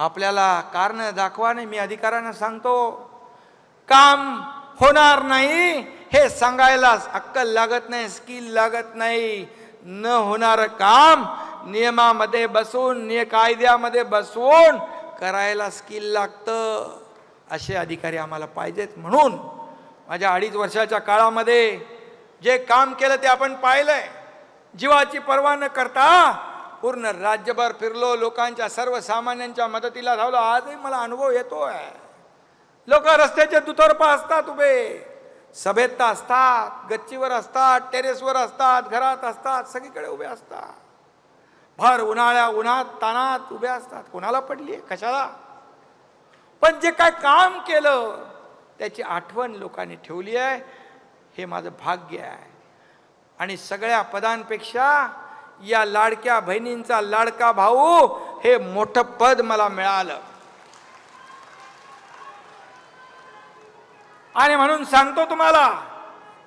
आपल्याला कारण दाखवा नाही मी अधिकाऱ्यांना सांगतो काम होणार नाही हे सांगायला अक्कल लागत नाही स्किल लागत नाही. न होणारं काम नियमामध्ये बसून निय कायद्यामध्ये बसवून करायला स्किल लागतं. असे अधिकारी आम्हाला पाहिजेत म्हणून माझ्या अडीच वर्षाच्या काळामध्ये जे काम केलं ते आपण पाहिलंय. जीवाची पर्वा न करता पूर्ण राज्यभर फिरलो लोकांच्या सर्वसामान्यांच्या मदतीला धावलो. आजही मला अनुभव येतो आहे लोक रस्त्याचे दुतर्फा असतात उभे. सभेत असतात गच्चीवर असतात टेरेसवर असतात घरात असतात सगळीकडे उभे असतात. भर उन्हाळ्या उन्हात तानात उभे असतात. कोणाला पडली कशाला? पण जे काय काम केलं त्याची आठवण लोकांनी ठेवली आहे. हे माझं भाग्य आहे. आणि सगळ्या पदांपेक्षा या लाडक्या बहिणींचा लाडका भाऊ हे मोठं पद मला मिळालं. आणि म्हणून सांगतो तुम्हाला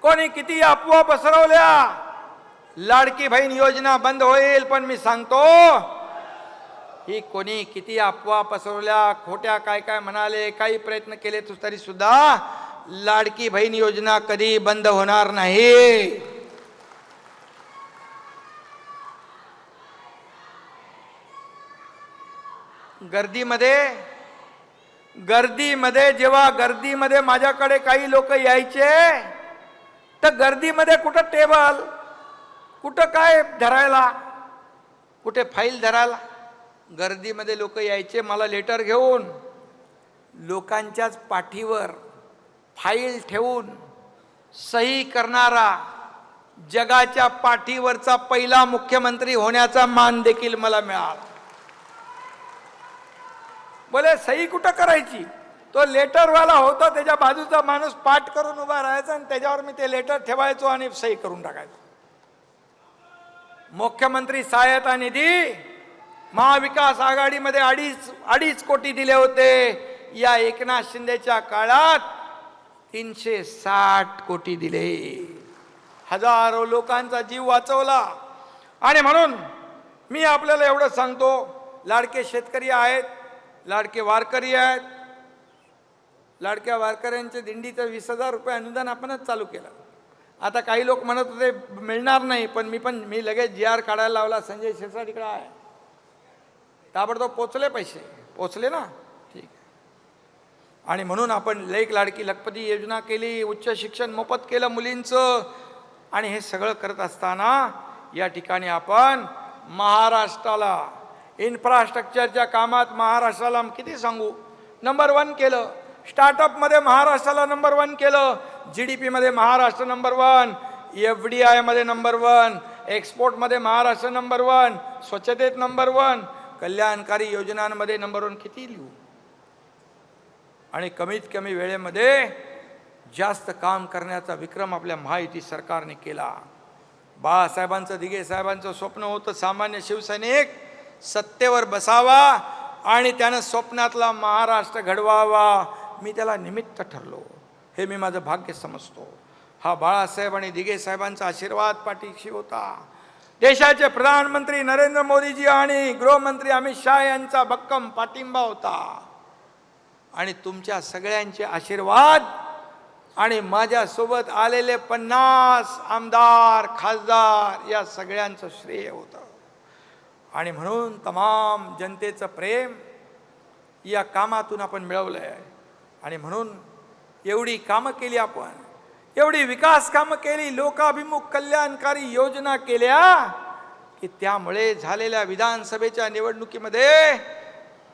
कोणी किती अफवा पसरवल्या लाडकी बहीण योजना बंद होईल पण मी सांगतो ही कोणी किती अफवा पसरवल्या खोट्या काय काय म्हणाले काही प्रयत्न केले तू तरी सुद्धा लाडकी बहीण योजना कधी बंद होणार नाही. गर्दीमध्ये गर्दीमध्ये जेव्हा गर्दीमध्ये माझ्याकडे काही लोक यायचे तर गर्दीमध्ये कुठं टेबल कुठं काय धरायला कुठे फाईल धरायला? गर्दीमध्ये लोक यायचे मला लेटर घेऊन लोकांच्याच पाठीवर फाईल ठेवून सही करणारा जगाच्या पाठीवरचा पहिला मुख्यमंत्री होण्याचा मान देखील मला मिळाला. बोले सही कुठं करायची? तो लेटरवाला होता त्याच्या बाजूचा माणूस पाठ करून उभा राहायचा आणि त्याच्यावर मी ते लेटर ठेवायचो आणि सही करून टाकायचो. मुख्यमंत्री सहायता निधी महाविकास आघाडीमध्ये अडीच अडीच कोटी दिले होते. या एकनाथ शिंदेच्या काळात तीनशे साठ कोटी दिले. हजारो लोकांचा जीव वाचवला. आणि म्हणून मी आपल्याला एवढं सांगतो लाडके शेतकरी आहेत लाडके वारकरी आहेत. लाडक्या वारकऱ्यांच्या दिंडीचं वीस हजार रुपये अनुदान आपणच चालू केलं. आता काही लोक म्हणत होते मिळणार नाही पण मी पण मी लगेच जी आर काढायला लावला संजय शिरसाटीकडे आहे. ताबडतोब पोचले पैसे. पोचले ना? ठीक. आहे आणि म्हणून आपण लईक लाडकी लखपती योजना केली उच्च शिक्षण मोफत केलं मुलींचं. आणि हे सगळं करत असताना या ठिकाणी आपण महाराष्ट्राला इन्फ्रास्ट्रक्चरच्या कामात महाराष्ट्राला किती सांगू? नंबर वन केलं. स्टार्टअपमध्ये महाराष्ट्राला नंबर वन केलं. जी डी पीमध्ये Maharashtra number one F D आयमध्ये नंबर वन एक्सपोर्टमध्ये महाराष्ट्र नंबर वन स्वच्छतेत नंबर वन कल्याणकारी योजनांमध्ये नंबर वन किती लिहू? आणि कमीत कमी वेळेमध्ये जास्त काम करण्याचा विक्रम आपल्या महायुती सरकारने केला. बाळासाहेबांचं दिघे साहेबांचं स्वप्न होतं सामान्य शिवसैनिक. सत्तेवर बसावा आणि त्यानं स्वप्नातला महाराष्ट्र घडवावा. मी त्याला निमित्त ठरलो. हे मी माझं भाग्य समजतो. हा बाळासाहेब आणि दिघे साहेबांचा आशीर्वाद पाठीशी होता. देशाचे प्रधानमंत्री नरेंद्र मोदीजी आणि गृहमंत्री अमित शाह यांचा भक्कम पाठिंबा होता. आणि तुमच्या सगळ्यांचे आशीर्वाद आणि माझ्यासोबत आलेले पन्नास आमदार खासदार या सगळ्यांचं श्रेय होतं. आणि म्हणून तमाम जनतेचं प्रेम या कामातून आपण मिळवलं आहे आणि म्हणून एवढी कामं केली आपण एवढी विकास कामं केली लोकाभिमुख कल्याणकारी योजना केल्या की त्यामुळे झालेल्या विधानसभेच्या निवडणुकीमध्ये